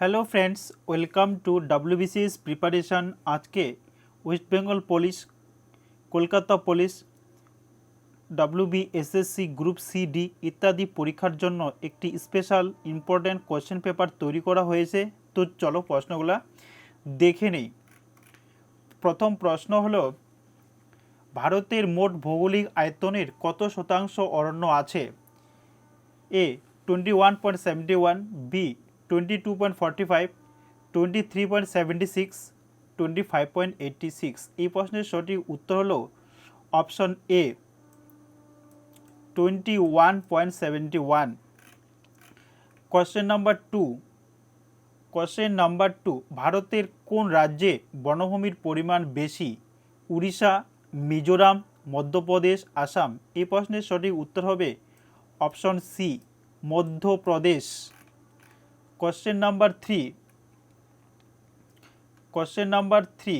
Hello friends welcome to WBCS preparation আজকে West Bengal police Kolkata police WB SSC group C D ইত্যাদি পরীক্ষার জন্য একটি special important question paper তৈরি করা হয়েছে। তো চলো প্রশ্নগুলো দেখে নেই। প্রথম প্রশ্ন হলো, ভারতের মোট ভৌগোলিক আয়তনের কত শতাংশ অরণ্য আছে? A twenty one point seventy one B twenty two point forty five, twenty three point seventy six, twenty five point eighty six. এই প্রশ্নের সঠিক উত্তর হলো option A, twenty one point seventy one. Question number two, question number two, ভারতের কোন রাজ্যে বনভূমির পরিমাণ বেশি, উড়িষ্যা, মিজোরাম, মধ্যপ্রদেশ, আসাম? এই প্রশ্নের সঠিক উত্তর হবে option C, Madhya Pradesh. Question number three question number three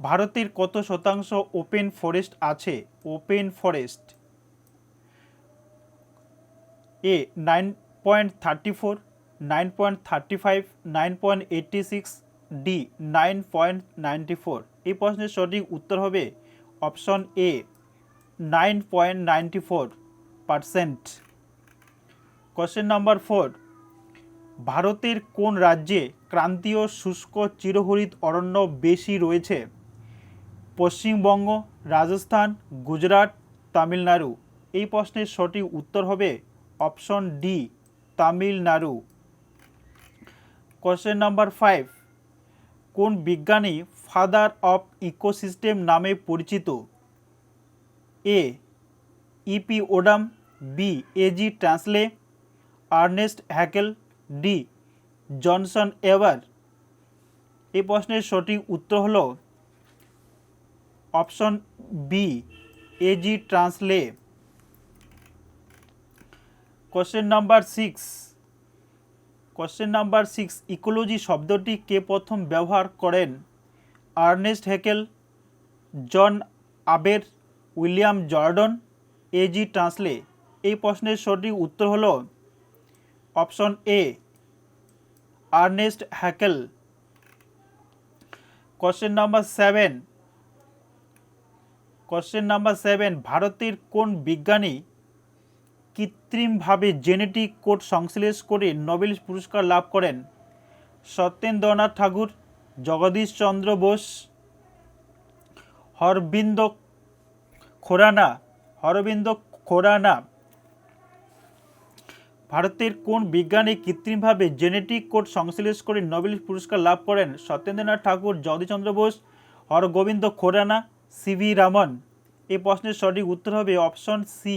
ভারতের কত শতাংশ ওপেন ফরেস্ট আছে? Open forest A nine point thirty four nine point thirty five nine point eighty six D nine point ninety four এই প্রশ্নের সঠিক উত্তর হবে option A nine point ninety four percent question number four ভারতের কোন রাজ্যে ক্রান্তীয় শুষ্ক চিরহরিত অরণ্য বেশি রয়েছে? পশ্চিমবঙ্গ, রাজস্থান, গুজরাট, তামিলনাড়ু। এই প্রশ্নের সঠিক উত্তর হবে option D, Tamil Nadu. Question number five, কোন বিজ্ঞানী ফাদার অফ ইকোসিস্টেম নামে পরিচিত? A EP Odum, B AG Tansley, Ernest Haeckel D, Johnson Ever. এই প্রশ্নের সঠিক উত্তর হল option B, AG Tansley. Question number six, question number six, ecology শব্দটি কে প্রথম ব্যবহার করেন? Ernest Haeckel, John Aber, William Jordan, AG Tansley. এই প্রশ্নের সঠিক উত্তর হলো option A, Ernest Haeckel. Question number seven, question number seven, ভারতের কোন বিজ্ঞানী কৃত্রিমভাবে জেনেটিক কোড সংশ্লেষ করে নোবেল পুরস্কার লাভ করেন? সত্যেন্দ্রনাথ ঠাকুর, জগদীশ চন্দ্র বোস হরবিন্দ খোরানা হরবিন্দ খোরানা ভারতের কোন বিজ্ঞানী কৃত্রিমভাবে জেনেটিক কোড সংশ্লেষ করে নোবেল পুরস্কার লাভ করেন? সত্যেন্দ্রনাথ ঠাকুর, জগদীশচন্দ্র বোস হরগোবিন্দ খোরানা, সিভি রামন। এই প্রশ্নের সঠিক উত্তর হবে option C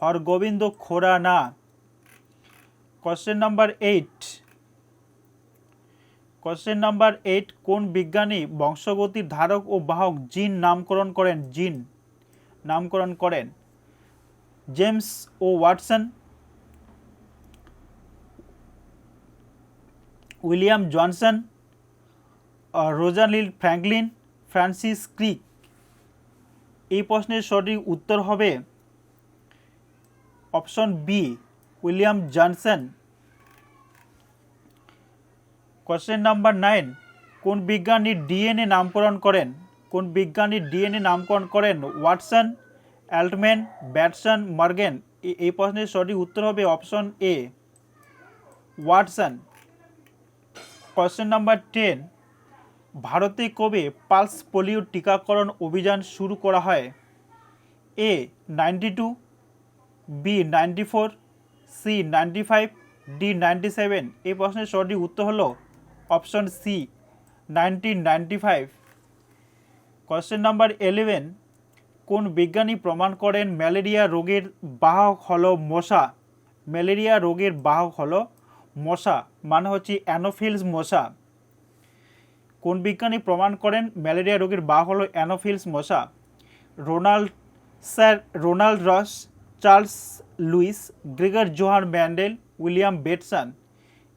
Hargobind Khorana. Question number eight question number eight কোন বিজ্ঞানী বংশগতির ধারক ও বাহক জিন নামকরণ করেন? জিন নামকরণ করেন। জেমস ও Watson William Johnson Rosalind Franklin, Francis Crick. এই প্রশ্নের সঠিক উত্তর হবে option B, William Johnson. Question number nine, কোন বিজ্ঞানী ডিএনএ নামকরণ করেন? কোন বিজ্ঞানী ডিএনএ নামকরণ করেন? Watson, Altman, Bateson, Morgan. এই প্রশ্নের সঠিক উত্তর হবে option A, Watson. Question number ten ভারতে কবে পালস পোলিও টিকাকরণ অভিযান শুরু করা হয়? A ninety two B ninety four C ninety five D ninety seven এই প্রশ্নের সঠিক উত্তর হলো option C nineteen ninety five question number eleven কোন বিজ্ঞানী প্রমাণ করেন ম্যালেরিয়া রোগের বাহক হলো মশা? ম্যালেরিয়া রোগের বাহক হলো মশা মানে হচ্ছে অ্যানোফিলস মশা। কোন বিজ্ঞানী প্রমাণ করেন ম্যালেরিয়া রোগের বাহক হলো অ্যানোফিলস মশা? Ronald, sir Ronald Ross, Charles Lewis, Gregor Johann Mendel, William Bateson.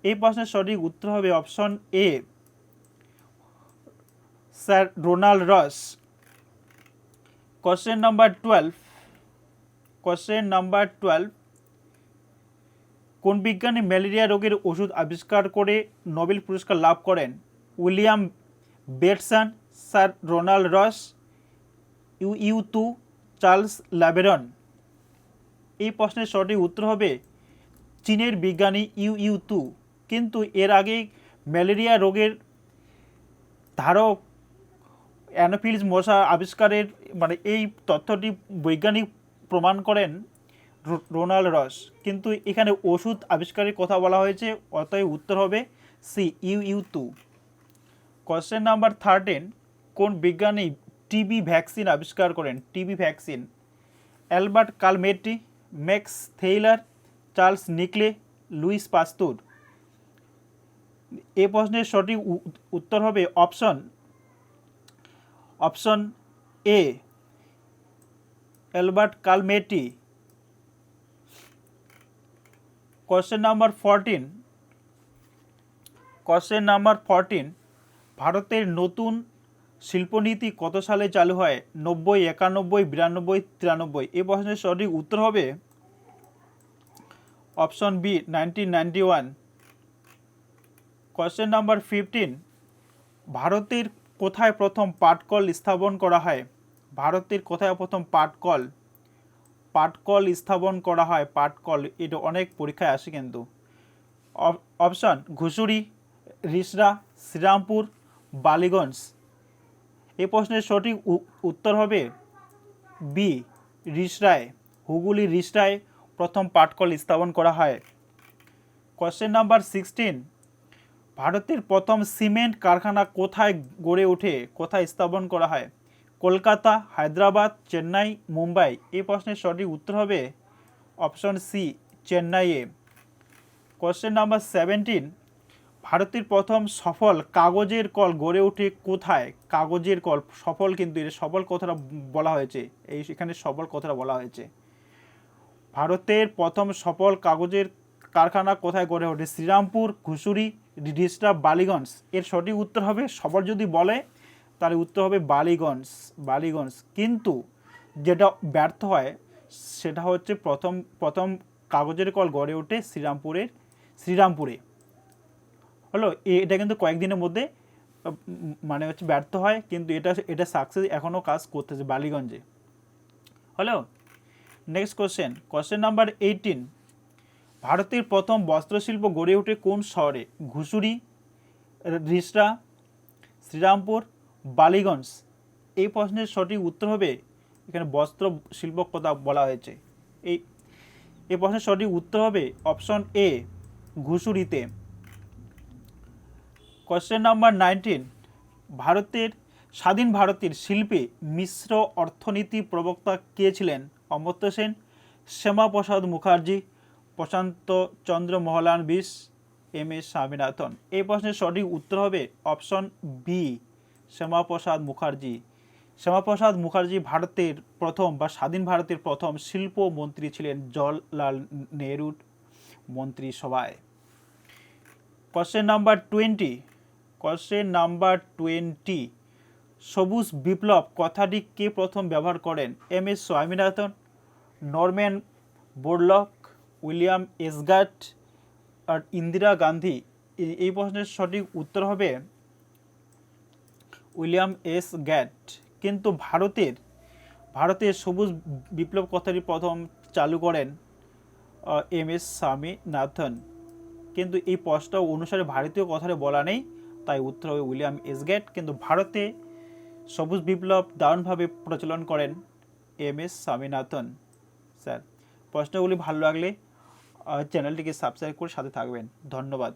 এই প্রশ্নের সঠিক উত্তর হবে option A, sir Ronald Ross. Question number twelve, question number twelve কোন বিজ্ঞানী ম্যালেরিয়া রোগের ওষুধ আবিষ্কার করে নোবেল পুরস্কার লাভ করেন? William Bateson, sir Ronald Ross you you Charles Laveran. এই প্রশ্নের সঠিক উত্তর হবে চীনের বিজ্ঞানী ইউ ইউ তু কিন্তু এর আগে ম্যালেরিয়া রোগের ধারক অ্যানোফিলিস মশা আবিষ্কারের মানে এই তথ্যটি বৈজ্ঞানিক প্রমাণ করেন রোনাল্ড রস। কিন্তু এখানে ওষুধ আবিষ্কারের কথা বলা হয়েছে, অতএব উত্তর হবে C you you two. Question number thirteen কোন বিজ্ঞানী টিবি ভ্যাকসিন আবিষ্কার করেন? TB vaccine. Albert Calmette Max Theiler, Charles Nicolle, Louis Pasteur. এ প্রশ্নের সঠিক উত্তর হবে option option A, Albert Calmette question number fourteen question number fourteen ভারতের নতুন শিল্পনীতি কত সালে চালু হয়? নব্বই, একানব্বই, বিরানব্বই, তিরানব্বই। এই প্রশ্নের সঠিক উত্তর হবে option B nineteen ninety one question number fifteen ভারতের কোথায় প্রথম পাটকল স্থাপন করা হয়? ভারতের কোথায় প্রথম পাটকল পাটকল স্থাপন করা হয় পাটকল এটা অনেক পরীক্ষায় আসে কিন্তু। Op- option Ghusuri Rishra, Serampore, Ballygunge. এই প্রশ্নের সঠিক উত্তর হবে বি, রিসরায়, হুগুলি রিসরায় প্রথম পাটকল স্থাপন করা হয়। কোশ্চেন নাম্বার সিক্সটিন, ভারতের প্রথম সিমেন্ট কারখানা কোথায় গড়ে ওঠে, কোথায় স্থাপন করা হয়? কলকাতা, হায়দ্রাবাদ, চেন্নাই, মুম্বাই। এই প্রশ্নের সঠিক উত্তর হবে অপশন সি, চেন্নাইয়ে। কোশ্চেন নাম্বার সেভেন্টিন, ভারতের প্রথম সফল কাগজের কল গড়ে ওঠে কোথায়? কাগজের কল সফল কিন্তু এটা সফল কথাটা বলা হয়েছে। এই এখানে সফল কথাটা বলা হয়েছে। ভারতের প্রথম সফল কাগজের কারখানা কোথায় গড়ে ওঠে? শ্রীরামপুর, ঘুষুরি ডিস্টা বালিগঞ্জ। এর সঠিক উত্তর হবে, সবার যদি বলে তাহলে উত্তর হবে বালিগঞ্জ বালিগঞ্জ। কিন্তু যেটা ব্যর্থ হয়, সেটা হচ্ছে প্রথম প্রথম কাগজের কল গড়ে ওঠে শ্রীরামপুরের, শ্রীরামপুরে। হলো? এটা কিন্তু কয়েকদিনের মধ্যে মানে হচ্ছে ব্যর্থ হয়, কিন্তু এটা এটা সাকসেস এখনও কাজ করতেছে বালিগঞ্জে। হলো? Next question question number eighteen ভারতের প্রথম বস্ত্রশিল্প গড়ে ওঠে কোন শহরে? ঘুষুরি, রিসরা, শ্রীরামপুর বালিগঞ্জ। এই প্রশ্নের সঠিক উত্তর হবে এখানে বস্ত্র শিল্প কথা বলা হয়েছে। এই এই প্রশ্নের সঠিক উত্তর হবে অপশন এ ঘুষুরিতে। কোশ্চেন নাম্বার নাইনটিন ভারতের, স্বাধীন ভারতের শিল্পে মিশ্র অর্থনীতি প্রবক্তা কে ছিলেন? অমর্ত্য সেন, শ্যামাপ্রসাদ মুখার্জি, প্রশান্ত চন্দ্র মহলান বিশ এম এস স্বামীনাথন। এই প্রশ্নের সঠিক উত্তর হবে অপশন বি শ্যামাপ্রসাদ মুখার্জি। শ্যামাপ্রসাদ মুখার্জি ভারতের প্রথম বা স্বাধীন ভারতের প্রথম শিল্প মন্ত্রী ছিলেন জওয়াহরলাল নেহরুর মন্ত্রিসভায়। Question number twenty question number twenty সবুজ বিপ্লব কথাটি কে প্রথম ব্যবহার করেন? M S Swaminathan, Norman Borlaug, William এসগাট আর ইন্দিরা গান্ধী? এই- এই প্রশ্নের সঠিক উত্তর হবে উইলিয়াম এস গ্যাট। কিন্তু ভারতের ভারতের সবুজ বিপ্লব কথাটি প্রথম চালু করেন এম এস স্বামীনাথন। কিন্তু এই প্রশ্ন অনুসারে ভারতীয় কথাটা বলা নেই, তাই উত্তর হবে উইলিয়াম এস এসগেট কিন্তু ভারতে সবুজ বিপ্লব দারুণভাবে প্রচলন করেন এম এস স্বামীনাথন। স্যার, প্রশ্নগুলি ভালো লাগলে চ্যানেলটিকে সাবস্ক্রাইব করে সাথে থাকবেন। ধন্যবাদ।